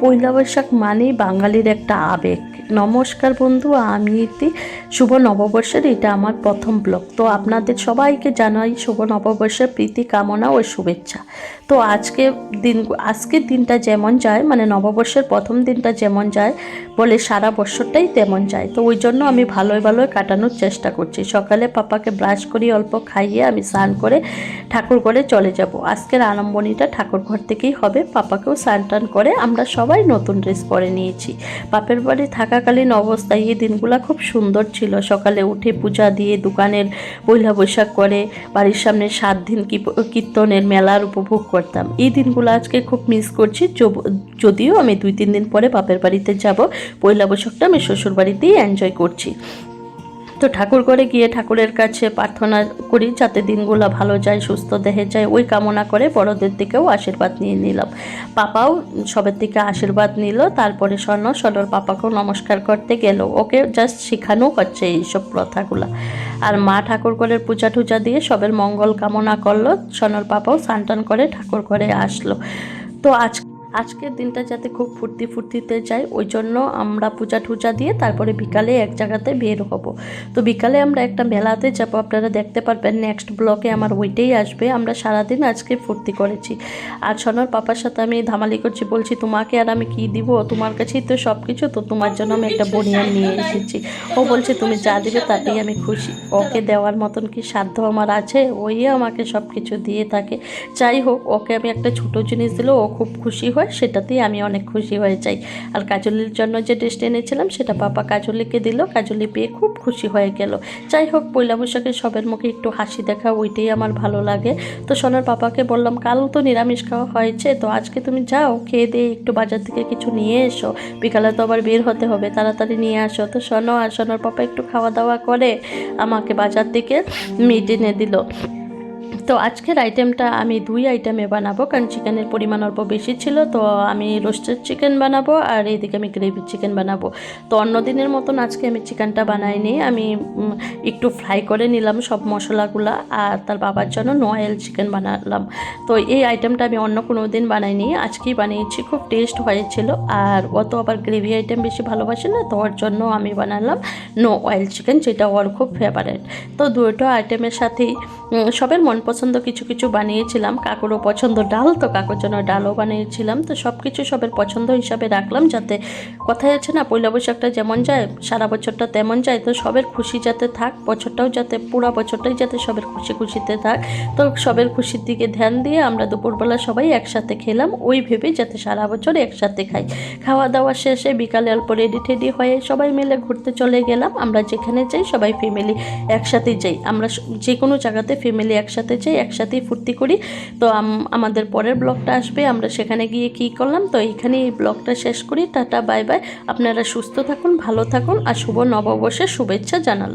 পয়লা বৈশাখ মানেই বাঙালির একটা আবেগ। নমস্কার বন্ধু, আমি ইতি। শুভ নববর্ষের, এটা আমার প্রথম ব্লগ। তো আপনাদের সবাইকে জানাই শুভ নববর্ষের প্রীতি, কামনা ও শুভেচ্ছা। তো আজকে দিন, আজকের দিনটা যেমন যায় মানে নববর্ষের প্রথম দিনটা যেমন যায়, বলে সারা বছরটাই তেমন যায়। তো ওই জন্য আমি ভালোই ভালোই কাটানোর চেষ্টা করছি। সকালে পাপাকে ব্রাশ করি, অল্প খাইয়ে আমি স্নান করে ঠাকুর ঘরে চলে যাব। আজকের আলম্বনীটা ঠাকুর ঘর থেকেই হবে। পাপাকেও স্নান টান করে আমরা সবাই নতুন ড্রেস পরে নিয়েছি। বাপের বাড়ি থাকাকালীন অবস্থায় এই দিনগুলো খুব সুন্দর ছিল। সকালে উঠে পূজা দিয়ে দোকানের পয়লা বৈশাখ করে বাড়ির সামনে সাত দিন কীর্তনের মেলার উপভোগ করতাম। এই দিনগুলো আজকে খুব মিস করছি। যদিও আমি দুই, তিন দিন পরে বাপের বাড়িতে যাব, পয়লা বৈশাখটা আমি শ্বশুর বাড়িতেই এনজয় করছি। তো ঠাকুর করে গিয়ে ঠাকুরের কাছে প্রার্থনা করি যাতে দিনগুলো ভালো যায়, সুস্থ দেহে যায়। ওই কামনা করে বড়দের দিকেও আশীর্বাদ নিয়ে নিলাম। পাপাও সবের দিকে আশীর্বাদ নিল, তারপরে স্বর্ণ, স্বর্ণর পাপাকেও নমস্কার করতে গেল। ওকে জাস্ট শেখানো হচ্ছে এইসব প্রথাগুলো আর মা ঠাকুর করে পূজা টুজা দিয়ে সবের মঙ্গল কামনা করল, স্বর্ণর পাপাও স্নান করে ঠাকুর ঘরে আসলো। তো আজ আজকের দিনটা যাতে খুব ফুর্তি ফুর্তিতে যায়, ওই জন্য আমরা পূজা টুজা দিয়ে তারপরে বিকালে এক জায়গাতে বের হব। তো বিকালে আমরা একটা মেলাতে যাব, আপনারা দেখতে পারবেন নেক্সট ব্লকে আমার ওইটাই আসবে। আমরা সারাদিন আজকে ফুর্তি করেছি। আর সোনার পাপার সাথে আমি ধামালি করছি, বলছি তোমাকে আর আমি কি দিব? তোমার কাছেই তো সব কিছু তো তোমার জন্য আমি একটা বনিয়ান নিয়ে এসেছি। ও বলছে, তুমি যা দিবে তাতেই আমি খুশি। ওকে দেওয়ার মতন কি সাধ্য আমার আছে? ওই আমাকে সব কিছু দিয়ে থাকে। যাই হোক, ওকে আমি একটা ছোটো জিনিস দিলেও ও খুব খুশি হয়। সেটাতেই আমি অনেক খুশি হয়ে যাই। আর কাজলির জন্য যে ড্রেসটা এনেছিলাম, সেটা পাপা কাজলিকে দিল। কাজলি পেয়ে খুব খুশি হয়ে গেল। যাই হোক, পয়লা বৈশাখে সবের মুখে একটু হাসি দেখা, ওইটাই আমার ভালো লাগে। তো সোনার পাপাকে বললাম, কাল তো নিরামিষ খাওয়া হয়েছে, তো আজকে তুমি যাও, খেয়ে দিয়ে একটু বাজার থেকে কিছু নিয়ে এসো। বিকালে তো আবার বের হতে হবে, তাড়াতাড়ি নিয়ে আসো। তো শোনো আর সোনার পাপা একটু খাওয়া দাওয়া করে, আমাকে বাজার থেকে মিট এনে দিল। তো আজকের আইটেমটা আমি দুই আইটেমে বানাবো, কারণ চিকেনের পরিমাণ অল্প বেশি ছিল, তো আমি রোস্টেড চিকেন বানাবো আর এইদিকে আমি গ্রেভি চিকেন বানাবো। তো অন্য দিনের মতন আজকে আমি চিকেনটা বানাইনি, আমি একটু ফ্রাই করে নিলাম সব মশলাগুলো আর তার বাবার জন্য নো অয়েল চিকেন বানালাম। তো এই আইটেমটা আমি অন্য কোনো দিন বানাইনি, আজকেই বানিয়েছি, খুব টেস্ট হয়েছিল আর ও তো আবার গ্রেভি আইটেম বেশি ভালোবাসে না, তো ওর জন্য আমি বানালাম নো অয়েল চিকেন যেটা ওর খুব ফেভারেট তো দুটো আইটেমের সাথেই সবের মন পছন্দ কিছু কিছু বানিয়েছিলাম। কাকুরও পছন্দ ডাল, তো কাকুর জন্য ডালও বানিয়েছিলাম। তো সব কিছু সবের পছন্দ হিসাবে রাখলাম যাতে কথায় আছে না, পয়লা বৈশাখটা যেমন যায়, সারা বছরটা তেমন যায়, তো সবের খুশি যাতে থাক, বছরটাও যাতে, পুরা বছরটাই যাতে সবের খুশি খুশিতে থাক। তো সবের খুশির দিকে ধ্যান দিয়ে আমরা দুপুরবেলা সবাই একসাথে খেলাম, ওই ভেবে যাতে সারা বছর একসাথে খাই। খাওয়া দাওয়া শেষে বিকালে অল্প রেডি টেডি হয়ে সবাই মিলে ঘুরতে চলে গেলাম। আমরা যেখানে যাই সবাই ফ্যামিলি একসাথেই যাই। আমরা যে কোনো জায়গাতে ফ্যামিলি একসাথে যাই একসাথেই ফুর্তি করি। তো আম- আমাদের পরের ব্লগটা আসবে, আমরা সেখানে গিয়ে কি করলাম? তো এইখানে এই ব্লগটা শেষ করি। Tata, bye bye. আপনারা সুস্থ থাকুন, ভালো থাকুন, আর শুভ নববর্ষের শুভেচ্ছা জানালাম।